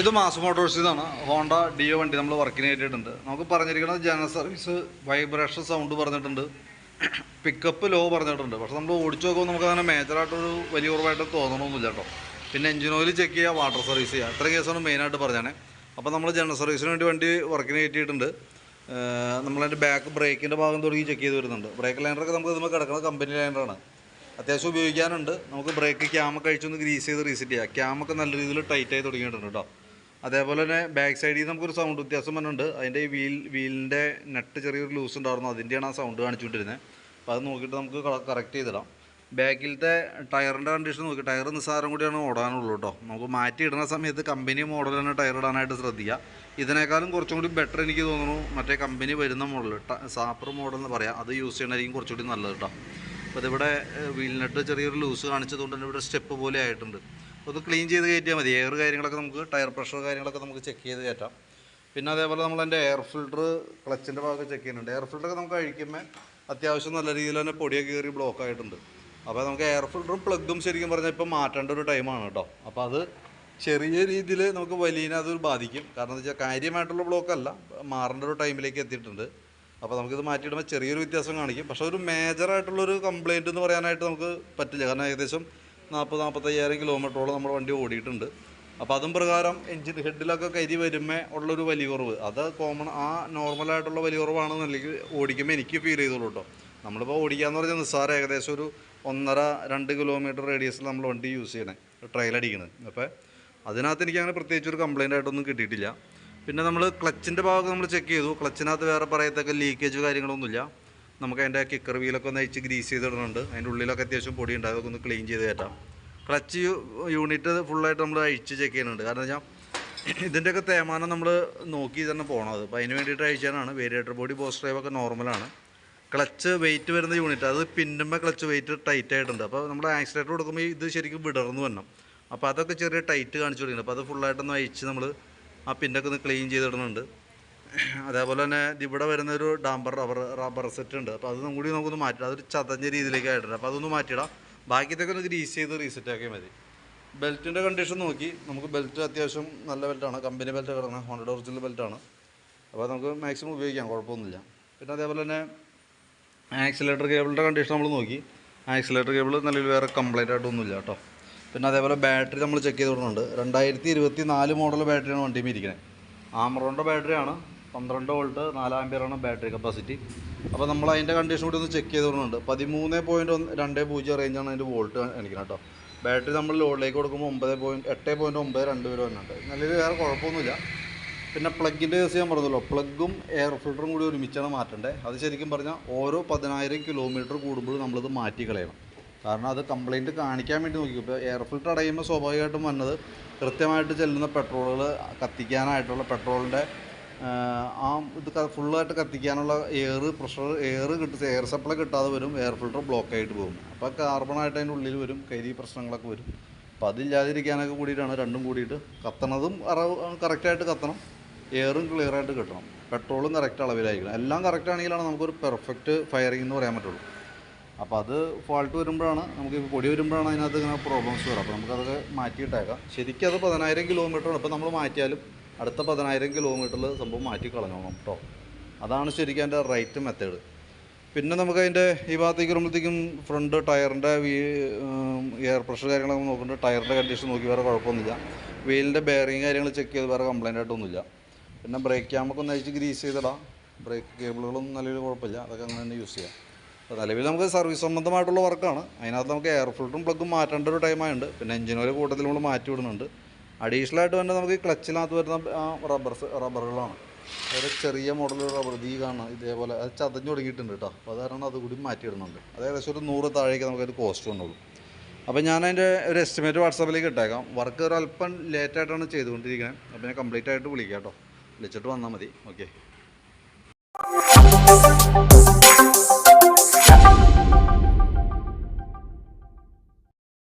ഇത് mass motors ഇതാണ്. Honda Dio വണ്ടി നമ്മൾ വർക്കിന് കയറ്റിയിട്ടുണ്ട് നമുക്ക് പറഞ്ഞിരിക്കുന്നത് ജനറൽ സർവീസ് വൈബ്രേഷൻ സൗണ്ട് പറഞ്ഞിട്ടുണ്ട്. പിക്കപ്പ് ലോ പറഞ്ഞിട്ടുണ്ട്. പക്ഷെ നമ്മൾ ഓടിച്ചു നോക്കുമ്പോൾ നമുക്ക് അങ്ങനെ മേജറായിട്ടൊരു വലിയ കുറവായിട്ട് തോന്നണമൊന്നുമില്ല കേട്ടോ. പിന്നെ എഞ്ചിൻ ഓയിൽ ചെക്ക് ചെയ്യുക വാട്ടർ സർവീസ് ചെയ്യുക ഇത്രയും കേസാണ് മെയിനായിട്ട് പറഞ്ഞാണേ. അപ്പോൾ നമ്മൾ ജനറൽ സർവീസിന് വേണ്ടി വണ്ടി വർക്കിന് കയറ്റിയിട്ടുണ്ട് നമ്മളതിന്റെ ബാക്ക് ബ്രേക്കിന്റെ ഭാഗം തുടങ്ങി ചെക്ക് ചെയ്ത് വരുന്നുണ്ട്. ബ്രേക്ക് ലൈനറൊക്കെ നമുക്ക് ഇതുമ്പോൾ കിടക്കുന്നത് കമ്പനി ലൈനറാണ്. അത്യാവശ്യം ഉപയോഗിക്കാനുണ്ട്. നമുക്ക് ബ്രേക്ക് ക്യാമൊക്കെ അഴിച്ചൊന്ന് ഗ്രീസ് ചെയ്ത് റീസെറ്റ് ചെയ്യാം. ക്യാമൊക്കെ നല്ല രീതിയിൽ ടൈറ്റായി തുടങ്ങിയിട്ടുണ്ട് കേട്ടോ. അതേപോലെ തന്നെ ബാക്ക് സൈഡിൽ നിന്ന് നമുക്കൊരു സൗണ്ട് വ്യത്യാസം വന്നിട്ടുണ്ട്. അതിന്റെ ഈ വീൽ വീലിന്റെ നെറ്റ് ചെറിയൊരു ലൂസ് ഉണ്ടായിരുന്നു. അതിന്റെയാണ് ആ സൗണ്ട് കാണിച്ചുകൊണ്ടിരുന്നത് അപ്പോൾ അത് നോക്കിയിട്ട് നമുക്ക് കറക്റ്റ് ചെയ്തിടാം. ബാക്കിലത്തെ ടയറിന്റെ കണ്ടീഷൻ നോക്കി. ടയർ നിസ്സാരം കൂടിയാണ് ഓടാനുള്ളൂ കേട്ടോ നമുക്ക് മാറ്റി ഇടുന്ന സമയത്ത് കമ്പനി മോഡൽ തന്നെ ടയർ ഇടാനായിട്ട് ശ്രദ്ധിക്കുക. ഇതിനേക്കാളും കുറച്ചും കൂടി ബെറ്റർ എനിക്ക് തോന്നുന്നു. മറ്റേ കമ്പനി വരുന്ന മോഡൽ സാപ്പർ മോഡൽ എന്ന് പറയാം. അത് യൂസ് ചെയ്യണമായിരിക്കും കുറച്ചുകൂടി നല്ലത് കേട്ടോ അപ്പോൾ ഇതിവിടെ വീലിനെട്ട് ചെറിയൊരു ലൂസ് കാണിച്ചതുകൊണ്ട് തന്നെ ഇവിടെ സ്റ്റെപ്പ് പോലെ ആയിട്ടുണ്ട്. ഇത് ക്ലീൻ ചെയ്ത് കയറ്റിയാൽ മതി. എയർ കാര്യങ്ങളൊക്കെ നമുക്ക് ടയർ പ്രഷർ കാര്യങ്ങളൊക്കെ നമുക്ക് ചെക്ക് ചെയ്ത് കയറ്റാം. പിന്നെ അതേപോലെ നമ്മൾ എന്റെ എയർ ഫിൽറ്റർ ക്ലച്ചിന്റെ ഭാഗമൊക്കെ ചെക്ക് ചെയ്യുന്നുണ്ട്. എയർ ഫിൽറ്ററൊക്കെ നമുക്ക് കഴിക്കുമ്പോൾ അത്യാവശ്യം നല്ല രീതിയിൽ തന്നെ പൊടിയൊക്കെ കയറി ബ്ലോക്ക് ആയിട്ടുണ്ട്. അപ്പോൾ നമുക്ക് എയർ ഫിൽറ്ററും പ്ലഗും ശരിക്കും പറഞ്ഞാൽ ഇപ്പോൾ മാറ്റേണ്ട ഒരു ടൈമാണ് കേട്ടോ. അപ്പോൾ അത് ചെറിയ രീതിയിൽ നമുക്ക് വലിയനെ അത് ബാധിക്കും. കാരണം എന്താ വെച്ചാൽ കാര്യമായിട്ടുള്ള ബ്ലോക്ക് അല്ല. മാറേണ്ട ഒരു ടൈമിലേക്ക് എത്തിയിട്ടുണ്ട്. അപ്പോൾ നമുക്കിത് മാറ്റിയിടുമ്പോൾ ചെറിയൊരു വ്യത്യാസം കാണിക്കും. പക്ഷേ ഒരു മേജറായിട്ടുള്ളൊരു കംപ്ലയിന്റ് എന്ന് പറയാനായിട്ട് നമുക്ക് പറ്റില്ല. കാരണം ഏകദേശം നാൽപ്പത് നാൽപ്പത്തയ്യായിരം കിലോമീറ്ററോളം നമ്മൾ വണ്ടി ഓടിയിട്ടുണ്ട്. അപ്പോൾ അതും പ്രകാരം എഞ്ചിൻ ഹെഡിലൊക്കെ കരി വരുമ്പോൾ ഉള്ളൊരു വലിയ കുറവ് അത് കോമൺ ആ നോർമലായിട്ടുള്ള വലിയ കുറവാണെന്നല്ലെങ്കിൽ ഓടിക്കുമ്പോൾ എനിക്ക് ഫീൽ ചെയ്തോളൂ കേട്ടോ നമ്മളിപ്പോൾ ഓടിക്കാന്ന് പറഞ്ഞാൽ നിസ്സാരം ഏകദേശം ഒരു ഒന്നര രണ്ട് കിലോമീറ്റർ റേഡിയസിൽ നമ്മൾ വണ്ടി യൂസ് ചെയ്യണേ ട്രയൽ അടിക്കണത്. അപ്പോൾ അതിനകത്ത് എനിക്ക് അങ്ങനെ പ്രത്യേകിച്ച് ഒരു കംപ്ലയിന്റ് ആയിട്ടൊന്നും കിട്ടിയിട്ടില്ല. പിന്നെ നമ്മൾ ക്ലച്ചിന്റെ ഭാഗം നമ്മൾ ചെക്ക് ചെയ്തു. ക്ലച്ചിനകത്ത് വേറെ പറയത്തക്ക ലീക്കേജ് കാര്യങ്ങളൊന്നുമില്ല. നമുക്ക് അതിന്റെ കിക്കർ വീലൊക്കെ ഒന്ന് അയച്ച് ഗ്രീസ് ചെയ്തിടുന്നുണ്ട്. അതിന്റെ ഉള്ളിലൊക്കെ അത്യാവശ്യം പൊടി ഉണ്ട്. അതൊക്കെ ഒന്ന് ക്ലീൻ ചെയ്ത് കയറ്റാം ക്ലച്ച് യൂണിറ്റ് ഫുള്ളായിട്ട് നമ്മൾ അഴിച്ച് ചെക്ക് ചെയ്യുന്നുണ്ട്. കാരണം വെച്ചാൽ ഇതിന്റെയൊക്കെ തേമാനം നമ്മൾ നോക്കി തന്നെ പോകണത് അപ്പോൾ അതിന് വേണ്ടിയിട്ട് അഴിച്ചാലാണ് വേരിയേറ്റർ ബോഡി ബോസ് ഡ്രൈവൊക്കെ നോർമലാണ് ക്ലച്ച് വെയിറ്റ് വരുന്ന യൂണിറ്റ് അത് പിന്നുമ്പോൾ ക്ലച്ച് വെയിറ്റ് ടൈറ്റ് ആയിട്ടുണ്ട്. അപ്പോൾ നമ്മൾ ആക്സിലേറ്റർ കൊടുക്കുമ്പോൾ ഇത് ശരിക്കും വിടർന്നു വരണം. അപ്പോൾ അതൊക്കെ ചെറിയ ടൈറ്റ് കാണിച്ചു തുടങ്ങിയിട്ടുണ്ട് അപ്പോൾ അത് ഫുള്ളായിട്ടൊന്ന് അഴിച്ച് നമ്മൾ ആ പിന്നൊക്കെ ഒന്ന് ക്ലീൻ ചെയ്തിടുന്നുണ്ട്. അതേപോലെ തന്നെ ഇവിടെ വരുന്ന ഒരു ഡാംബർ റബ്ബർ റബ്ബർ സെറ്റ് ഉണ്ട്. അപ്പോൾ അത് കൂടി നമുക്കൊന്ന് മാറ്റിടാം. അതൊരു ചതഞ്ഞ രീതിയിലേക്ക് ആയിട്ടുണ്ട്. അപ്പോൾ അതൊന്ന് മാറ്റിയിടാം ബാക്കിയതൊക്കെ ഒന്ന് ഗ്രീസ് ചെയ്ത് റീസെറ്റ് ആക്കിയാൽ മതി. ബെൽറ്റിന്റെ കണ്ടീഷൻ നോക്കി. നമുക്ക് ബെൽറ്റ് അത്യാവശ്യം നല്ല ബെൽറ്റാണ് കമ്പനി ബെൽറ്റ് കിടക്കുന്നത് ഹോണ്ടഡ് ഒറിജിനൽ ബെൽറ്റാണ് അപ്പോൾ നമുക്ക് മാക്സിമം ഉപയോഗിക്കാം. കുഴപ്പമൊന്നുമില്ല. പിന്നെ അതേപോലെ തന്നെ ആക്സിലേറ്റർ കേബിളിന്റെ കണ്ടീഷൻ നമ്മൾ നോക്കി. ആക്സിലേറ്റർ കേബിൾ നിലവിൽ വേറെ കംപ്ലൈന്റ് ആയിട്ടൊന്നുമില്ല കേട്ടോ. പിന്നെ അതേപോലെ ബാറ്ററി നമ്മൾ ചെക്ക് ചെയ്ത് കൊടുക്കുന്നുണ്ട്. രണ്ടായിരത്തി ഇരുപത്തി നാല് മോഡൽ ബാറ്ററിയാണ് വണ്ടിയിൽ ഇരിക്കുന്നത് ആമറോണിന്റെ ബാറ്ററിയാണ് പന്ത്രണ്ട് വോൾട്ട് നാലാമ്പിയറാണ് ബാറ്ററി കപ്പാസിറ്റി. അപ്പോൾ നമ്മൾ അതിന്റെ കണ്ടീഷൻ കൂടി ഒന്ന് ചെക്ക് ചെയ്തുകൊണ്ടുണ്ട് പതിമൂന്ന് പോയിന്റ് ഒന്ന് രണ്ട് പൂജ്യം റേഞ്ചാണ് അതിന്റെ വോൾട്ട് കാണിക്കുന്നത് കേട്ടോ. ബാറ്ററി നമ്മൾ ലോഡിലേക്ക് കൊടുക്കുമ്പോൾ ഒമ്പത് പോയിന്റ് എട്ട് പോയിന്റ് ഒമ്പത് രണ്ട് വരെ വരുന്നുണ്ട് നല്ലൊരു വേറെ കുഴപ്പമൊന്നുമില്ല. പിന്നെ പ്ലഗിന്റെ കേസ് ഞാൻ പറഞ്ഞല്ലോ. പ്ലഗും എയർ ഫിൽറ്ററും കൂടി ഒരുമിച്ചാണ് മാറ്റേണ്ടത് അത് ശരിക്കും പറഞ്ഞാൽ ഓരോ പതിനായിരം കിലോമീറ്റർ കൂടുമ്പോൾ നമ്മളിത് മാറ്റി കളയണം. കാരണം അത് കംപ്ലയിന്റ് കാണിക്കാൻ വേണ്ടി നോക്കി. ഇപ്പോൾ എയർ ഫിൽറ്റർ അടയുമ്പോൾ സ്വാഭാവികമായിട്ടും വന്നത് കൃത്യമായിട്ട് ചെല്ലുന്ന പെട്രോളുകൾ കത്തിക്കാനായിട്ടുള്ള പെട്രോളിന്റെ ആ ഇത് ഫുള്ളായിട്ട് കത്തിക്കാനുള്ള എയർ പ്രഷർ എയർ കിട്ടും. എയർ സപ്ലൈ കിട്ടാതെ വരും എയർ ഫിൽട്ടർ ബ്ലോക്ക് ആയിട്ട് പോകും. അപ്പോൾ കാർബണായിട്ട് അതിന്റെ ഉള്ളിൽ വരും കരി പ്രശ്നങ്ങളൊക്കെ വരും. അപ്പോൾ അതില്ലാതിരിക്കാനൊക്കെ കൂടിയിട്ടാണ് രണ്ടും കൂടിയിട്ട് കത്തണതും കറക്റ്റായിട്ട് കത്തണം. എയറും ക്ലിയറായിട്ട് കിട്ടണം. പെട്രോളും കറക്റ്റ് അളവിലായിരിക്കണം. എല്ലാം കറക്റ്റ് ആണെങ്കിലാണ് നമുക്കൊരു പെർഫെക്റ്റ് ഫയറിംഗ് എന്ന് പറയാൻ പറ്റുള്ളൂ. അപ്പോൾ അത് ഫോൾട്ട് വരുമ്പോഴാണ് നമുക്ക് ഇപ്പോൾ പൊടി വരുമ്പോഴാണ് അതിനകത്ത് ഇങ്ങനെ പ്രോബ്ലംസ് വരും. അപ്പോൾ നമുക്കതൊക്കെ മാറ്റിയിട്ടേക്കാം. ശരിക്കും അത് പതിനായിരം കിലോമീറ്ററാണ് ഇപ്പോൾ നമ്മൾ മാറ്റിയാലും അടുത്ത പതിനായിരം കിലോമീറ്ററിൽ സംഭവം മാറ്റി കളഞ്ഞോണം കേട്ടോ അതാണ് ശരിക്കും അതിന്റെ റൈറ്റ് മെത്തേഡ് പിന്നെ നമുക്ക് അതിന്റെ ഈ ഭാഗത്തേക്ക് വരുമ്പോഴത്തേക്കും ഫ്രണ്ട് ടയറിന്റെ വീ എയർ പ്രഷർ കാര്യങ്ങളൊക്കെ നോക്കുന്നുണ്ട്. ടയറിന്റെ കണ്ടീഷൻ നോക്കി വേറെ കുഴപ്പമൊന്നുമില്ല. വീലിന്റെ ബെയറിങ് കാര്യങ്ങൾ ചെക്ക് ചെയ്ത് വേറെ കംപ്ലൈന്റ് ആയിട്ടൊന്നുമില്ല. പിന്നെ ബ്രേക്ക് ക്യാമൊക്കെ ഒന്ന് അഴിച്ച് ഗ്രീസ് ചെയ്തിടാം. ബ്രേക്ക് കേബിളുകളൊന്നും നല്ലൊരു കുഴപ്പമില്ല. അതൊക്കെ അങ്ങനെ തന്നെ യൂസ് ചെയ്യാം. അപ്പോൾ നിലവിൽ നമുക്ക് സർവീസ് സംബന്ധമായിട്ടുള്ള വർക്കാണ് അതിനകത്ത് നമുക്ക് എയർ ഫിൽറ്ററും പ്ലഗും മാറ്റേണ്ട ഒരു ടൈമായുണ്ട് പിന്നെ എഞ്ചിനോയിൽ കൂട്ടത്തിൽ നമ്മൾ മാറ്റി വിടുന്നുണ്ട്. അഡീഷണൽ ആയിട്ട് തന്നെ നമുക്ക് ക്ലച്ചിനകത്ത് വരുന്ന റബ്ബർ റബ്ബറുകളാണ് ഒരു ചെറിയ മോഡൽ റബ്ബർ ഈ കാണാം ഇതേപോലെ അത് ചതഞ്ഞു തുടങ്ങിയിട്ടുണ്ട് കേട്ടോ അപ്പോൾ അത് അതുകൂടി മാറ്റിയിടുന്നുണ്ട് അത് ഏകദേശം ഒരു നൂറ് താഴേക്ക് നമുക്കത് കോസ്റ്റ് വന്നുള്ളൂ അപ്പോൾ ഞാൻ അതിന്റെ ഒരു എസ്റ്റിമേറ്റ് വാട്സാപ്പിലേക്ക് ഇട്ടേക്കാം. വർക്ക് ഒരു അല്പം ലേറ്റായിട്ടാണ് ചെയ്തുകൊണ്ടിരിക്കുന്നത് അപ്പോൾ ഞാൻ കംപ്ലീറ്റ് ആയിട്ട് വിളിക്കാം കേട്ടോ വിളിച്ചിട്ട് വന്നാൽ മതി. ഓക്കെ